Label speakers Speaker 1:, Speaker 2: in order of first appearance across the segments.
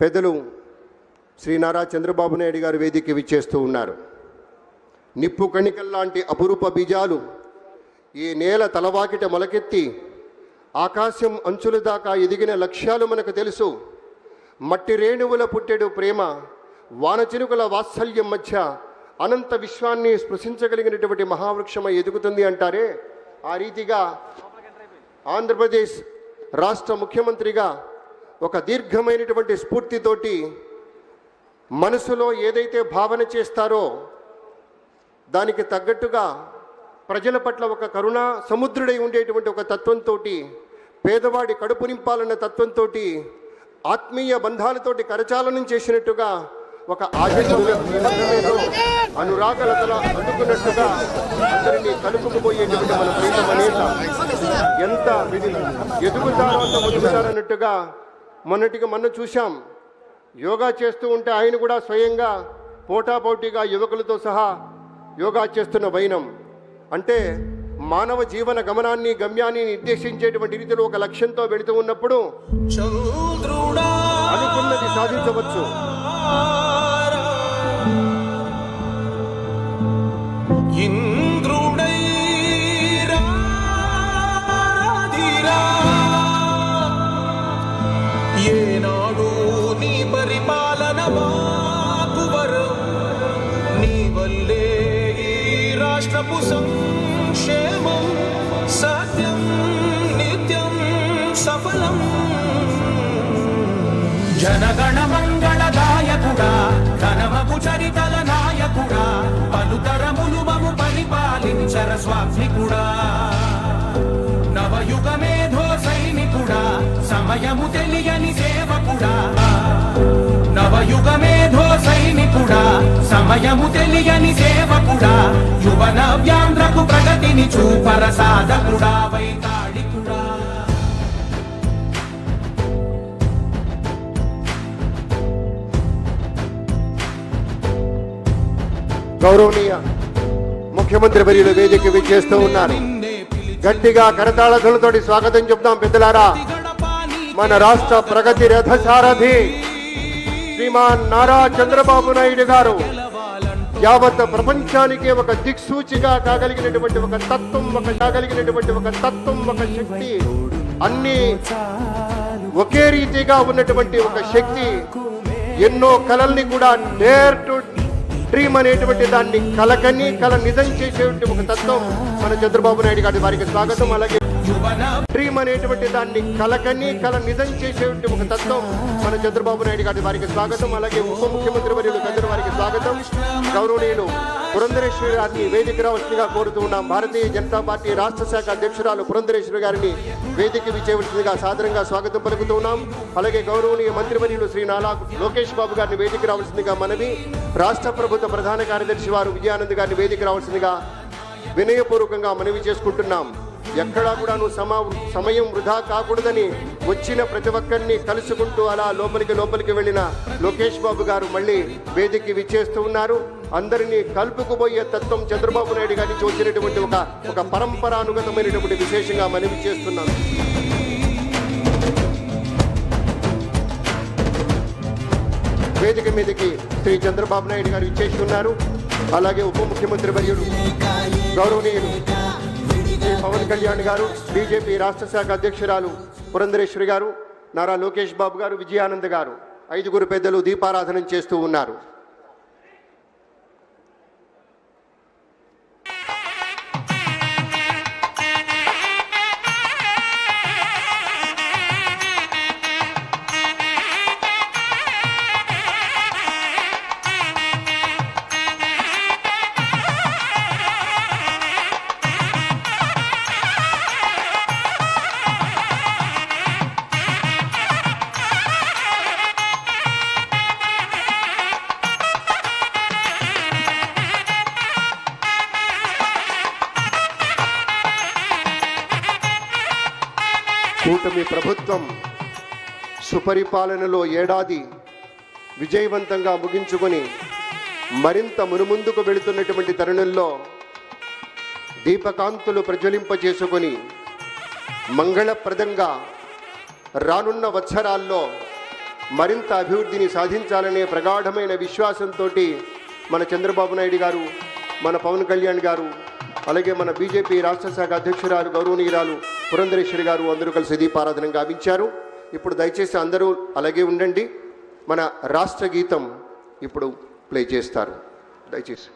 Speaker 1: పెద్దలు శ్రీ నారా చంద్రబాబు నాయుడు గారు వేదిక విచ్చేస్తూ ఉన్నారు. నిప్పు కణికల్లాంటి అపురూప బీజాలు ఈ నేల తలవాకిట మొలకెత్తి ఆకాశం అంచుల దాకా ఎదిగిన లక్ష్యాలు మనకు తెలుసు. మట్టి రేణువుల పుట్టెడు ప్రేమ వానచినుకుల వాత్సల్యం మధ్య అనంత విశ్వాన్ని స్పృశించగలిగినటువంటి మహావృక్షమై ఎదుగుతుంది అంటారే? ఆ రీతిగా ఆంధ్రప్రదేశ్ రాష్ట్ర ముఖ్యమంత్రిగా ఒక దీర్ఘమైనటువంటి స్ఫూర్తితోటి మనసులో ఏదైతే భావన చేస్తారో దానికి తగ్గట్టుగా ప్రజల పట్ల ఒక కరుణ సముద్రుడై ఉండేటువంటి ఒక తత్వంతో పేదవాడి కడుపు నింపాలన్న తత్వంతో ఆత్మీయ బంధాలతోటి కరచాలనం చేసినట్టుగా ఒక ఆశతో అనురాగలతల అందుకున్నట్టుగా అందరినీ కలుపుకుపోయేటువంటి మన ప్రీతమ నేత ఎంత ఎదుగుతారో అంత ముదుగుతారన్నట్టుగా మొన్నటికి మొన్న చూశాం. యోగా చేస్తూ ఉంటే ఆయన కూడా స్వయంగా పోటాపోటీగా యువకులతో సహా యోగా చేస్తున్న వైనం. అంటే మానవ జీవన గమనాన్ని గమ్యాన్ని నిర్దేశించేటువంటి రీతిలో ఒక లక్ష్యంతో వెళుతూ ఉన్నప్పుడు అనుకున్నది సాధించవచ్చు.
Speaker 2: రాష్ట్రపు సంక్షేమం సత్యం నిత్యం సఫలం జనగణ మంగళదాయకుడా ఘనమగు చరితల నాయకుడా పలుతరములు మము పరిపాలించర స్వామికుడా నవయుగ మేధో సైనికుడా సమయము తెలియని సేవకుడా నవయుగ మేధో సైనికుడా సమయము తెలియని సేవకుడా యువన వ్యాంధ్రకు ప్రగతిని చూపర సాధకుడా వైతాళికుడా
Speaker 1: గౌరవనీయ ముఖ్యమంత్రి వర్యులు వేదిక విచ్చేస్తూ ఉన్నారు గట్టిగా కరతాళతులతోటి స్వాగతం చెప్తాం పెద్దలారా మన రాష్ట్ర ప్రగతి రథసారథి శ్రీమాన్ నారా చంద్రబాబు నాయుడు గారు. యావత్ ప్రపంచానికి ఒక దిక్సూచిగా కాగలిగినటువంటి ఒక తత్వం ఒక కాగలిగినటువంటి ఒక తత్వం ఒక శక్తి అన్ని ఒకే రీతిగా ఉన్నటువంటి ఒక శక్తి ఎన్నో కళల్ని కూడా డేర్ టు డ్రీమ్ అనేటువంటి దాన్ని కలకని కల నిజం చేసేటువంటి ఒక తత్వం మన చంద్రబాబు నాయుడు గారి వారికి స్వాగతం. అలాగే డ్రీమ్ అనేటువంటి దాన్ని కలకని కల నిజం చేసేటువంటి ఒక తత్వం మన చంద్రబాబు నాయుడు గారి వారికి స్వాగతం. అలాగే ఉప ముఖ్యమంత్రి వర్యులు పెద్దల వారికి స్వాగతం. గౌరవనీయులు పురంధరేశ్వరి గారిని వేదిక రావాల్సిందిగా కోరుతూ ఉన్నాం భారతీయ జనతా పార్టీ రాష్ట్ర శాఖ అధ్యక్షురాలు పురంధరేశ్వరి గారిని వేదిక విచ్చేవలసిందిగా సాదరంగా స్వాగతం పలుకుతూ ఉన్నాం. అలాగే గౌరవనీయ మంత్రివర్యులు శ్రీ నాలా లోకేష్ బాబు గారిని వేదిక రావాల్సిందిగా మనవి. రాష్ట్ర ప్రభుత్వ ప్రధాన కార్యదర్శి వారు విజయానంద్ గారిని వేదిక రావాల్సిందిగా వినయపూర్వకంగా మనవి చేసుకుంటున్నాం. ఎక్కడా కూడా నువ్వు సమా సమయం వృధా కాకూడదని వచ్చిన ప్రతి ఒక్కరిని కలుసుకుంటూ అలా లోపలికి లోపలికి వెళ్ళిన లోకేష్ బాబు గారు మళ్ళీ వేదికకి విచ్చేస్తూ ఉన్నారు. అందరినీ కలుపుకుపోయే తత్వం చంద్రబాబు నాయుడు గారి నుంచి వచ్చినటువంటి ఒక ఒక పరంపరానుగతమైనటువంటి విశేషంగా మనవి చేస్తున్నాను వేదిక మీదకి శ్రీ చంద్రబాబు నాయుడు గారు ఇచ్చేసి ఉన్నారు అలాగే ఉప ముఖ్యమంత్రి వర్యుడు గౌరవనీయుడు పవన్ కళ్యాణ్ గారు బీజేపీ రాష్ట్ర శాఖ అధ్యక్షురాలు పురంధరేశ్వరి గారు నారా లోకేష్ బాబు గారు విజయానంద్ గారు ఐదుగురు పెద్దలు దీపారాధన చేస్తూ ఉన్నారు. ప్రభుత్వం సుపరిపాలనలో ఏడాది విజయవంతంగా ముగించుకొని మరింత మునుముందుకు వెళుతున్నటువంటి తరుణంలో దీపకాంతులు ప్రజ్వలింపజేసుకొని మంగళప్రదంగా రానున్న వత్సరాల్లో మరింత అభివృద్ధిని సాధించాలనే ప్రగాఢమైన విశ్వాసంతో మన చంద్రబాబు నాయుడు గారు మన పవన్ కళ్యాణ్ గారు అలాగే మన బీజేపీ రాష్ట్ర శాఖ అధ్యక్షురాలు గౌరవనీయురాలు పురంధరేశ్వరి గారు అందరూ కలిసి దీపారాధన గావించారు. ఇప్పుడు దయచేసి అందరూ అలాగే ఉండండి. మన రాష్ట్ర గీతం ఇప్పుడు ప్లే చేస్తారు. దయచేసి.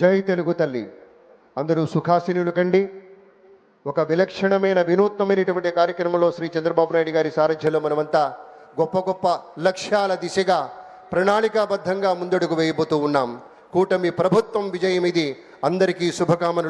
Speaker 1: జై తెలుగు తల్లి. అందరూ సుఖాసీనులు కండి. ఒక విలక్షణమైన వినూత్నమైనటువంటి కార్యక్రమంలో శ్రీ చంద్రబాబు నాయుడు గారి సారథ్యంలో మనమంతా గొప్ప గొప్ప లక్ష్యాల దిశగా ప్రణాళికాబద్ధంగా ముందడుగు వేయబోతూ ఉన్నాం. కూటమి ప్రభుత్వం విజయం ఇది. అందరికీ శుభకామనలు.